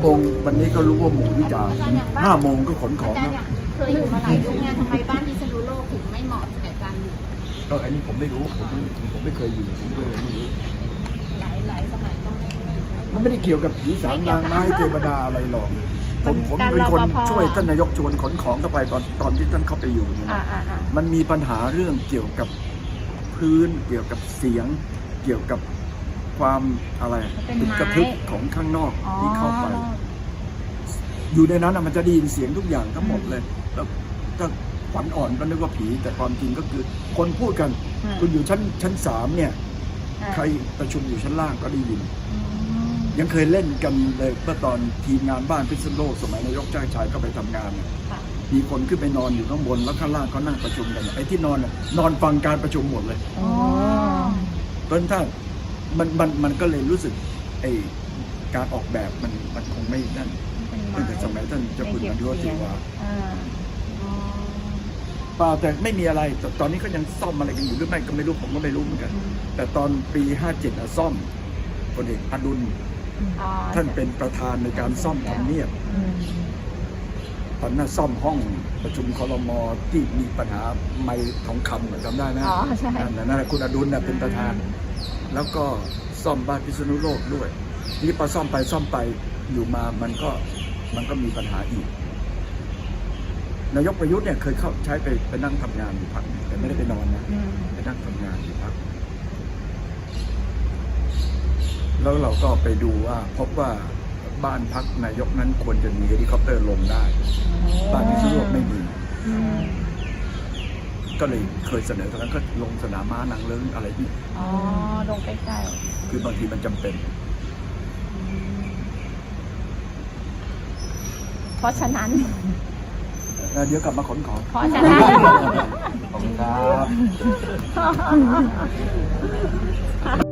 โมงวันนี้ก็รู้ว่าหมูวิจารณ์ห้าโมงก็ขนของอาจารย์นะเนี่ยเคยอยู่มาหลายยุคเนี่ยทำไมบ้านพิษณุโลกถึงไม่เหมาะแก่การอยู่ก็อันนี้ผมไม่รู้ผมไม่ผมไม่เคยอยู่ผมก็เลยไม่รู้หลายหลายสมัยก็ไม่ไม่ไม่มันไม่ได้เกี่ยวกับผีสางนางไม้เทวดาอะไรหรอกผมผมเป็นคนช่วยท่านนายกชวนขนของเข้าไปตอนตอนที่ท่านเข้าไปอยู่เนี่ยอ่านะอ่าอ่ามันมีปัญหาเรื่องเกี่ยวกับพื้นเกี่ยวกับเสียง เกี่ยวกับ ความอะไรเป็นตึกไม้ กระทึกของข้างนอกอ๋อ ที่เข้าไป อยู่ในนั้นน่ะมันจะได้ยินเสียงทุกอย่างทั้งหมดเลย แล้วก็ขวัญอ่อนก็นึกว่าผี แต่ความจริงก็คือคนพูดกัน อืม คุณอยู่ชั้นชั้นสามเนี่ยอ่าใครประชุมอยู่ชั้นล่างก็ได้ยิน อืมยังเคยเล่นกันเลยเมื่อตอนทีมงานบ้านพิษณุโลกสมัยนายกจ้างชายก็ไปทำงานเนี่ยค่ะมีคนขึ้นไปนอนอยู่ข้างบนแล้วข้างล่างเขานั่งประชุมกันไอ้ที่นอนน่ะนอนฟังการประชุมหมดเลย อ๋อ เพราะฉะนั้นถ้า มันมันมันก็เลยรู้สึกไอ้การออกแบบมันมันคงไม่นั่นเป็นไม้ตั้งแต่สมัยท่านเจ้าคุณอนุวัฒน์ศิวาอ่าอ๋อเปล่าแต่ไม่มีอะไรแต่ตอนนี้ก็ยังซ่อมอะไรกันอยู่หรือไม่ก็ไม่รู้ผมก็ไม่รู้เหมือนกัน แต่ตอนปี 57อะซ่อมพลเอกอดุลอ๋อท่านเป็นประธานในการซ่อมทำเนียบอืม ตอนนั้นซ่อมห้องประชุมคอรมอที่มีปัญหาไม้ทองคำอะจำได้ไหมอ๋อใช่ นั่นน่ะคุณอดุลน่ะเป็นประธาน แล้วก็ซ่อมบ้านพิษณุโลกด้วยทีนี่พอซ่อมไปซ่อมไปอยู่มามันก็มันก็มีปัญหาอีก นายกประยุทธ์เนี่ยเคยเข้าใช้ไปไปนั่งทำงานอยู่พักหนึ่งแต่ไม่ได้ไปนอนนะอืมไปนั่งทำงานอยู่พักแล้วเราก็ไปดูว่าพบว่า บ้านพักนายกนั้นควรจะมีเฮลิคอปเตอร์ลงได้ บ้านพิษณุโลกไม่มีอืมก็เลยเคยเสนอตอนนั้นก็ลงสนามม้านางเลิ้งอะไรนี่อ๋อ ลงใกล้คือบางทีมันจำเป็นๆอืมเพราะฉะนั้นเอ่อเดี๋ยวกลับมาขนของเพราะฉะนั้นขอบคุณครับ